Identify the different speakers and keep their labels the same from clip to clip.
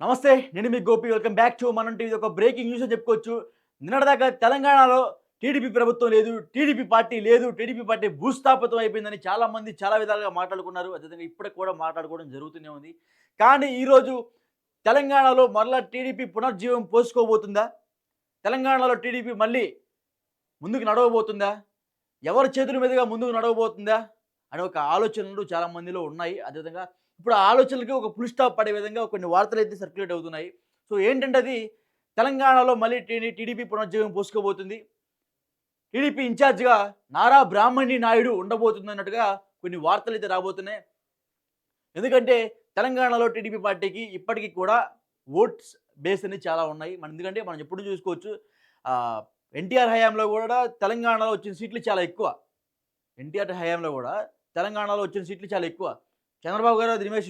Speaker 1: నమస్తే నేను మీ Gopi. Welcome back to Manam TV. ఒక బ్రేకింగ్ న్యూస్ అని చెప్పుకోవచ్చు. నిన్నటిదాకా తెలంగాణలో టీడీపీ ప్రభుత్వం లేదు టీడీపీ పార్టీ లేదు టీడీపీ పార్టీ భూస్థాపితం అయిపోయిందని చాలామంది చాలా విధాలుగా మాట్లాడుకున్నారు. అదేవిధంగా ఇప్పటికి కూడా మాట్లాడుకోవడం జరుగుతూనే ఉంది. కానీ ఈరోజు తెలంగాణలో మరలా టీడీపీ పునర్జీవం పోసుకోబోతుందా? తెలంగాణలో టీడీపీ మళ్ళీ ముందుకు నడవబోతుందా? ఎవరి చేతుల మీదుగా ముందుకు నడవబోతుందా? అనే ఒక ఆలోచనలు చాలా మందిలో ఉన్నాయి. అదేవిధంగా ఇప్పుడు ఆలోచనలకి ఒక ఫుల్ స్టాప్ పడే విధంగా కొన్ని వార్తలు అయితే సర్క్యులేట్ అవుతున్నాయి. సో ఏంటంటే అది తెలంగాణలో మళ్ళీ టీడీ టీడీపీ పునరుజ్జీవం పోసుకోబోతుంది టీడీపీ ఇన్ఛార్జ్గా నారా బ్రాహ్మణి నాయుడు ఉండబోతుంది అన్నట్టుగా కొన్ని వార్తలు అయితే రాబోతున్నాయి. ఎందుకంటే తెలంగాణలో టీడీపీ పార్టీకి ఇప్పటికీ కూడా ఓట్స్ బేస్ అనేది చాలా ఉన్నాయి. మనం ఎందుకంటే మనం ఎప్పుడు చూసుకోవచ్చు ఎన్టీఆర్ హయాంలో కూడా తెలంగాణలో వచ్చిన సీట్లు చాలా ఎక్కువ. ఎన్టీఆర్ హయాంలో కూడా తెలంగాణలో వచ్చిన సీట్లు చాలా ఎక్కువ. చంద్రబాబు గారు దీని మీద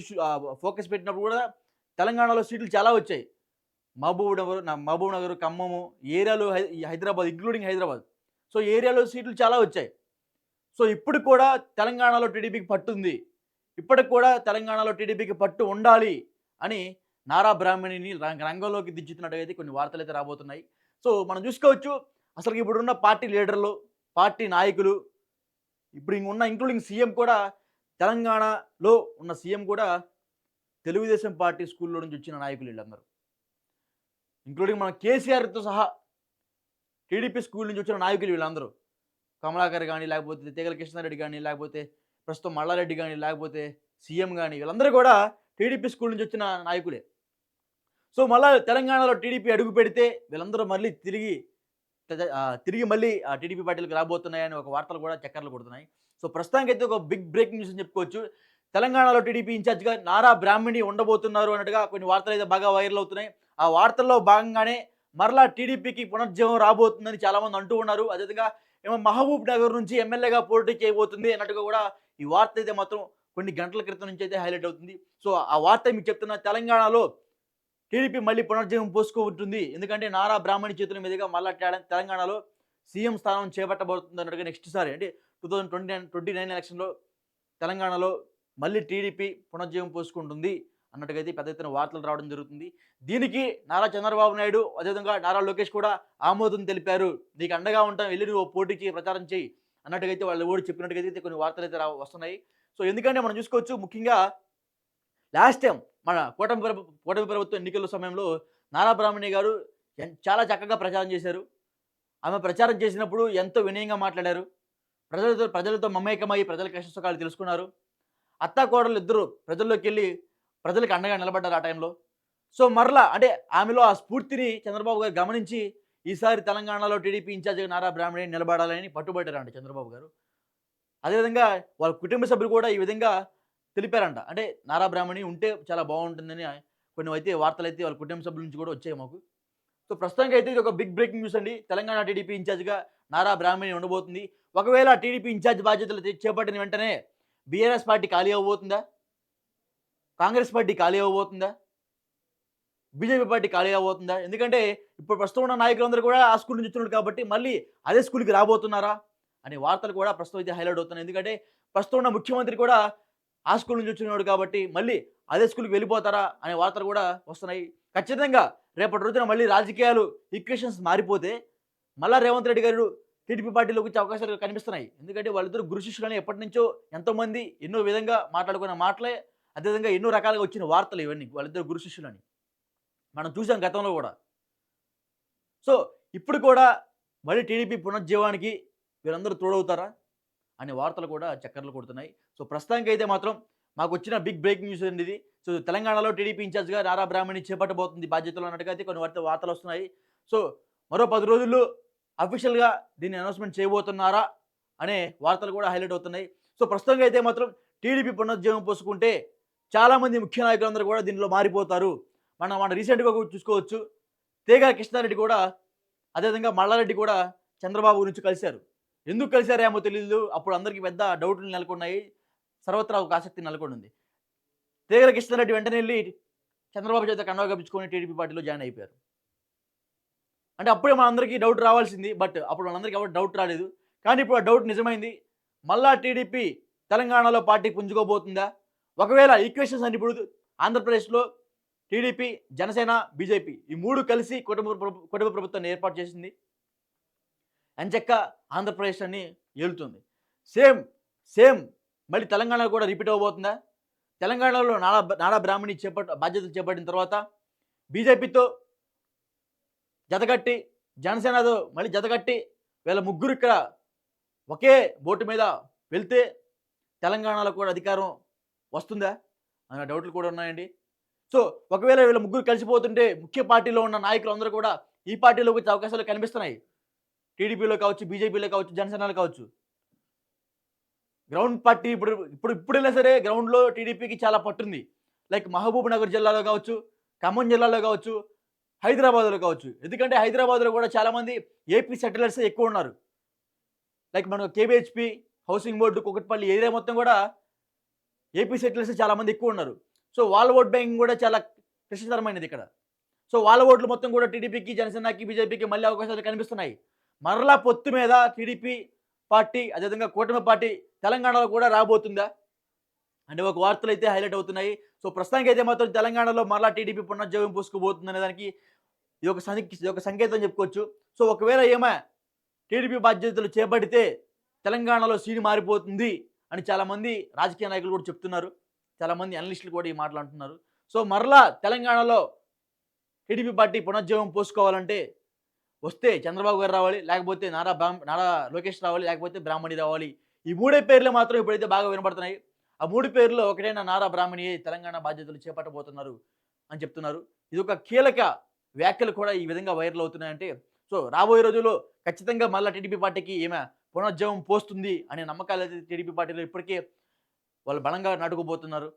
Speaker 1: ఫోకస్ పెట్టినప్పుడు కూడా తెలంగాణలో సీట్లు చాలా వచ్చాయి. మహబూబ్ నగర్ మహబూబ్ నగర్ ఖమ్మము ఏరియాలో హై- ఈ హైదరాబాద్ ఇంక్లూడింగ్ హైదరాబాద్. సో ఏరియాలో సీట్లు చాలా వచ్చాయి. సో ఇప్పుడు కూడా తెలంగాణలో టీడీపీకి పట్టు ఉంది. ఇప్పటికి కూడా తెలంగాణలో టీడీపీకి పట్టు ఉండాలి అని నారా బ్రాహ్మణిని రంగంలోకి దించుతున్నట్టుగా అయితే కొన్ని వార్తలు అయితే రాబోతున్నాయి. సో మనం చూసుకోవచ్చు అసలు ఇప్పుడున్న పార్టీ లీడర్లు పార్టీ నాయకులు ఇప్పుడు ఇంక ఉన్న ఇంక్లూడింగ్ సీఎం కూడా తెలంగాణలో ఉన్న సీఎం కూడా తెలుగుదేశం పార్టీ స్కూల్లో నుంచి వచ్చిన నాయకులు వీళ్ళందరూ. ఇంక్లూడింగ్ మన కేసీఆర్తో సహా టీడీపీ స్కూల్ నుంచి వచ్చిన నాయకులు వీళ్ళందరూ. కమలాకర్ కానీ లేకపోతే తీగల కృష్ణారెడ్డి కానీ లేకపోతే ప్రస్తుతం మల్లారెడ్డి కానీ లేకపోతే సీఎం కానీ వీళ్ళందరూ కూడా టీడీపీ స్కూల్ నుంచి వచ్చిన నాయకులే. సో మళ్ళీ తెలంగాణలో టీడీపీ అడుగు పెడితే వీళ్ళందరూ మళ్ళీ తిరిగి తిరిగి మళ్ళీ ఆ టీడీపీ పార్టీలకు రాబోతున్నాయని ఒక వార్తలు కూడా చక్కర్లు కొడుతున్నాయి. సో ప్రస్తుతానికి అయితే ఒక బిగ్ బ్రేకింగ్ న్యూస్ అని చెప్పుకోవచ్చు. తెలంగాణలో టీడీపీ ఇన్ఛార్జ్గా నారా బ్రాహ్మణి ఉండబోతున్నారు అన్నట్టుగా కొన్ని వార్తలు అయితే బాగా వైరల్ అవుతున్నాయి. ఆ వార్తల్లో భాగంగానే మరలా టీడీపీకి పునర్జీవం రాబోతుందని చాలామంది అంటూ ఉన్నారు. అదేవిధంగా ఏమో మహబూబ్ నగర్ నుంచి ఎమ్మెల్యేగా పోటీ చేయబోతుంది అన్నట్టుగా కూడా ఈ వార్త అయితే మాత్రం కొన్ని గంటల క్రితం నుంచి అయితే హైలైట్ అవుతుంది. సో ఆ వార్త మీకు చెప్తున్న తెలంగాణలో టీడీపీ మళ్ళీ పునర్జీవం పోసుకుంటుంది. ఎందుకంటే నారా బ్రాహ్మణి చేతుల మీదుగా మళ్ళా తెలంగాణలో సీఎం స్థానం చేపట్టబోతుంది అన్నట్టుగా నెక్స్ట్ సారి అంటే two thousand twenty nine twenty nine ఎలక్షన్లో తెలంగాణలో మళ్ళీ టీడీపీ పునర్జీవం పోసుకుంటుంది అన్నట్టుగా అయితే పెద్ద ఎత్తున వార్తలు రావడం జరుగుతుంది. దీనికి నారా చంద్రబాబు నాయుడు అదేవిధంగా నారా లోకేష్ కూడా ఆమోదం తెలిపారు. నీకు అండగా ఉంటాం వెళ్ళి నువ్వు పోటీకి ప్రచారం చేయి అన్నట్టుగా అయితే వాళ్ళు ఓడి చెప్పినట్టుగైతే అయితే కొన్ని వార్తలు అయితే వస్తున్నాయి. సో ఎందుకంటే మనం చూసుకోవచ్చు ముఖ్యంగా లాస్ట్ టైం మన కూటమి కూటమి ప్రభుత్వం ఎన్నికల సమయంలో నారా బ్రాహ్మణి గారు చాలా చక్కగా ప్రచారం చేశారు. ఆమె ప్రచారం చేసినప్పుడు ఎంతో వినయంగా మాట్లాడారు. ప్రజలతో ప్రజలతో మమేకమై ప్రజల కష్ట సుఖాలు తెలుసుకున్నారు. అత్తా కోడలు ఇద్దరు ప్రజల్లోకి వెళ్ళి ప్రజలకు అండగా నిలబడ్డారు ఆ టైంలో. సో మరలా అంటే ఆమెలో ఆ స్ఫూర్తిని చంద్రబాబు గారు గమనించి ఈసారి తెలంగాణలో టీడీపీ ఇన్ఛార్జిగా నారా బ్రాహ్మణి నిలబడాలని పట్టుబట్టారంట చంద్రబాబు గారు. అదేవిధంగా వాళ్ళ కుటుంబ సభ్యులు కూడా ఈ విధంగా తెలిపారంట. అంటే నారా బ్రాహ్మణి ఉంటే చాలా బాగుంటుందని కొన్ని అయితే వార్తలు అయితే వాళ్ళ కుటుంబ సభ్యుల నుంచి కూడా వచ్చాయి మాకు. సో ప్రస్తుతానికి అయితే ఇది ఒక బిగ్ బ్రేకింగ్ న్యూస్ అండి. తెలంగాణ టీడీపీ ఇన్ఛార్జ్గా నారా బ్రాహ్మణి ఉండబోతుంది. ఒకవేళ టీడీపీ ఇన్ఛార్జ్ బాధ్యతలు చేపట్టిన వెంటనే బీఆర్ఎస్ పార్టీ ఖాళీ అవ్వబోతుందా? కాంగ్రెస్ పార్టీ ఖాళీ అవ్వబోతుందా? బీజేపీ పార్టీ ఖాళీ అవ్వబోతుందా? ఎందుకంటే ఇప్పుడు ప్రస్తుతం ఉన్న నాయకులందరూ కూడా ఆ స్కూల్ నుంచి వచ్చినారు కాబట్టి మళ్ళీ అదే స్కూల్కి రాబోతున్నారా? అనే వార్తలు కూడా ప్రస్తుతం అయితే హైలైట్ అవుతున్నాయి. ఎందుకంటే ప్రస్తుతం ఉన్న ముఖ్యమంత్రి కూడా ఆ స్కూల్ నుంచి వచ్చినాడు కాబట్టి మళ్ళీ అదే స్కూల్కి వెళ్ళిపోతారా? అనే వార్తలు కూడా వస్తున్నాయి. ఖచ్చితంగా రేపటి రోజున మళ్ళీ రాజకీయాలు ఈక్వేషన్స్ మారిపోతే మళ్ళా రేవంత్ రెడ్డి గారు టీడీపీ పార్టీలోకి వచ్చే అవకాశాలు కనిపిస్తున్నాయి. ఎందుకంటే వాళ్ళిద్దరు గురు శిష్యులని ఎప్పటి నుంచో ఎంతోమంది ఎన్నో విధంగా మాట్లాడుకున్న మాటలే అదేవిధంగా ఎన్నో రకాలుగా వచ్చిన వార్తలు ఇవన్నీ వాళ్ళిద్దరు గురు శిష్యులని. మనం చూసాం గతంలో కూడా. సో ఇప్పుడు కూడా మళ్ళీ టీడీపీ పునర్జీవానికి వీరందరూ తోడవుతారా? అనే వార్తలు కూడా చక్కర్లు కొడుతున్నాయి. సో ప్రస్తుతానికి అయితే మాత్రం మాకు వచ్చిన బిగ్ బ్రేకింగ్ న్యూస్ అండి ఇది. సో తెలంగాణలో టీడీపీ ఇన్ఛార్జ్గా నారా బ్రాహ్మణి చేపట్టబోతుంది బాధ్యతలు అన్నట్టుగా అయితే కొన్ని వార్త వార్తలు వస్తున్నాయి. సో మరో పది రోజుల్లో అఫీషియల్గా దీన్ని అనౌన్స్మెంట్ చేయబోతున్నారా అనే వార్తలు కూడా హైలైట్ అవుతున్నాయి. సో ప్రస్తుతంగా అయితే మాత్రం టీడీపీ పునరుద్యమం పోసుకుంటే చాలామంది ముఖ్య నాయకులందరూ కూడా దీనిలో మారిపోతారు. మనం మన రీసెంట్గా చూసుకోవచ్చు. తేగ కృష్ణారెడ్డి కూడా అదేవిధంగా మల్లారెడ్డి కూడా చంద్రబాబు గురించి కలిశారు. ఎందుకు కలిశారేమో తెలియదు అప్పుడు అందరికీ పెద్ద డౌట్లు నెలకొన్నాయి. సర్వత్రా ఒక ఆసక్తి నెలకొంది తేగల కృష్ణారెడ్డి వెంటనే వెళ్ళి చంద్రబాబు చేత కండవ కప్పించుకొని టీడీపీ పార్టీలో జాయిన్ అయిపోయారు. అంటే అప్పుడే మనందరికీ డౌట్ రావాల్సింది బట్ అప్పుడు మనందరికీ ఎవరు డౌట్ రాలేదు. కానీ ఇప్పుడు ఆ డౌట్ నిజమైంది. మళ్ళా టీడీపీ తెలంగాణలో పార్టీ పుంజుకోబోతుందా? ఒకవేళ ఈక్వేషన్స్ అని ఇప్పుడు ఆంధ్రప్రదేశ్లో టీడీపీ జనసేన బీజేపీ ఈ మూడు కలిసి కుటుంబ కుటుంబ ప్రభుత్వాన్ని ఏర్పాటు చేసింది. అంచెక్క ఆంధ్రప్రదేశ్ అని ఏలుతుంది. సేమ్ సేమ్ మళ్ళీ తెలంగాణ కూడా రిపీట్ అవ్వబోతుందా? తెలంగాణలో నాడా నాడా బ్రాహ్మణి చేపట్ బాధ్యతలు చేపట్టిన తర్వాత బీజేపీతో జతగట్టి జనసేనతో మళ్ళీ జతగట్టి వీళ్ళ ముగ్గురు ఇక్కడ ఒకే బోటు మీద వెళ్తే తెలంగాణలో కూడా అధికారం వస్తుందా? అనే డౌట్లు కూడా ఉన్నాయండి. సో ఒకవేళ వీళ్ళ ముగ్గురు కలిసిపోతుంటే ముఖ్య పార్టీలో ఉన్న నాయకులు అందరూ కూడా ఈ పార్టీలోకి వచ్చే అవకాశాలు కనిపిస్తున్నాయి. టీడీపీలో కావచ్చు బీజేపీలో కావచ్చు జనసేనలో కావచ్చు. గ్రౌండ్ పార్టీ ఇప్పుడు ఇప్పుడు ఇప్పుడైనా సరే గ్రౌండ్లో టీడీపీకి చాలా పట్టుంది. లైక్ మహబూబ్ నగర్ జిల్లాలో కావచ్చు ఖమ్మం జిల్లాలో కావచ్చు హైదరాబాద్లో కావచ్చు. ఎందుకంటే హైదరాబాద్లో కూడా చాలామంది ఏపీ సెటిలర్స్ ఎక్కువ ఉన్నారు. లైక్ మన KBHP housing board Kukatpally area మొత్తం కూడా ఏపీ సెటిలర్స్ చాలామంది ఎక్కువ ఉన్నారు. సో వాళ్ళ ఓట్ బ్యాంకింగ్ కూడా చాలా క్లిష్టతరమైనది ఇక్కడ. సో వాళ్ళ ఓట్లు మొత్తం కూడా టీడీపీకి జనసేనకి బీజేపీకి మళ్ళీ అవకాశాలు కనిపిస్తున్నాయి. మరలా పొత్తు మీద టీడీపీ పార్టీ అదేవిధంగా కూటమి పార్టీ తెలంగాణలో కూడా రాబోతుందా? అంటే ఒక వార్తలు అయితే హైలైట్ అవుతున్నాయి. సో ప్రస్తుతానికి అయితే మాత్రం తెలంగాణలో మరలా టీడీపీ పునర్జీవం పూసుకుపోతుందనే దానికి ఇది ఒక సం- ఇది ఒక సంకేతం చెప్పుకోవచ్చు. సో ఒకవేళ ఏమో టీడీపీ బాధ్యతలు చేపడితే తెలంగాణలో సీని మారిపోతుంది అని చాలామంది రాజకీయ నాయకులు కూడా చెప్తున్నారు. చాలామంది అనలిస్టులు కూడా ఈ మాటలు అంటున్నారు. సో మరలా తెలంగాణలో టీడీపీ పార్టీ పునర్జీవం పోసుకోవాలంటే వస్తే చంద్రబాబు గారు రావాలి లేకపోతే నారా బ్రాహ్మ నారా లోకేష్ రావాలి లేకపోతే బ్రాహ్మణి రావాలి ఈ మూడే పేర్లు మాత్రం ఇప్పుడైతే బాగా వినపడుతున్నాయి ఆ మూడు పేర్లు ఒకటైన నారా బ్రాహ్మణి తెలంగాణ బాధ్యతలు చేపట్టబోతున్నారు అని చెప్తున్నారు. ఇది ఒక కీలక వ్యాఖ్యలు కూడా ఈ విధంగా వైరల్ అవుతున్నాయంటే సో రాబోయే రోజుల్లో ఖచ్చితంగా మళ్ళీ టీడీపీ పార్టీకి ఈమె పునరుజ్జవం పోస్తుంది అనే నమ్మకాలు అయితే టీడీపీ పార్టీలో ఇప్పటికే వాళ్ళు బలంగా నాటుకుపోతున్నారు.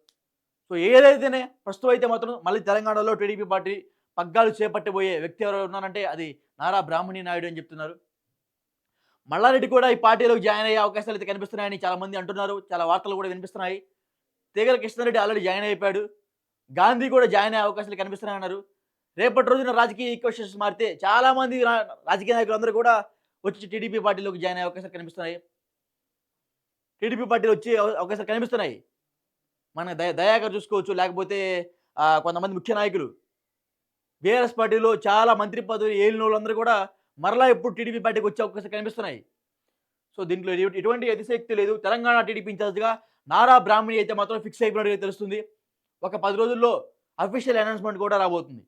Speaker 1: సో ఏదైతేనే ప్రస్తుతం అయితే మాత్రం మళ్ళీ తెలంగాణలో టీడీపీ పార్టీ పగ్గాలు చేపట్టబోయే వ్యక్తి ఎవరు ఉన్నారంటే అది నారా బ్రాహ్మణి నాయుడు అని చెప్తున్నారు. మల్లారెడ్డి కూడా ఈ పార్టీలోకి జాయిన్ అయ్యే అవకాశాలు అయితే కనిపిస్తున్నాయని చాలామంది అంటున్నారు. చాలా వార్తలు కూడా వినిపిస్తున్నాయి. తీగల కృష్ణారెడ్డి ఆల్రెడీ జాయిన్ అయిపోయాడు. గాంధీ కూడా జాయిన్ అయ్యే అవకాశాలు కనిపిస్తున్నాయన్నారు రేపటి రోజున రాజకీయ ఈక్వెషన్స్ మారితే చాలామంది రా- రాజకీయ నాయకులు అందరూ కూడా వచ్చి టీడీపీ పార్టీలోకి జాయిన్ అయ్యే అవకాశాలు కనిపిస్తున్నాయి. టీడీపీ పార్టీలో వచ్చే అవ- అవకాశాలు కనిపిస్తున్నాయి. మన దయ దయాకర్ చూసుకోవచ్చు. లేకపోతే కొంతమంది ముఖ్య నాయకులు. బీఆర్ఎస్ పార్టీలో చాలా మంత్రి పదవి ఏలిన వాళ్ళందరూ కూడా మరలా ఎప్పుడు టీడీపీ పార్టీకి వచ్చే అవకాశం కనిపిస్తున్నాయి. సో దీంట్లో ఎటువంటి అతిశక్తి లేదు. తెలంగాణ టీడీపీ ఇన్ఛార్జ్గా నారా బ్రాహ్మణి అయితే మాత్రం ఫిక్స్ అయిపోయినట్టుగా తెలుస్తుంది. ఒక పది రోజుల్లో అఫీషియల్ అనౌన్స్మెంట్ కూడా రాబోతుంది.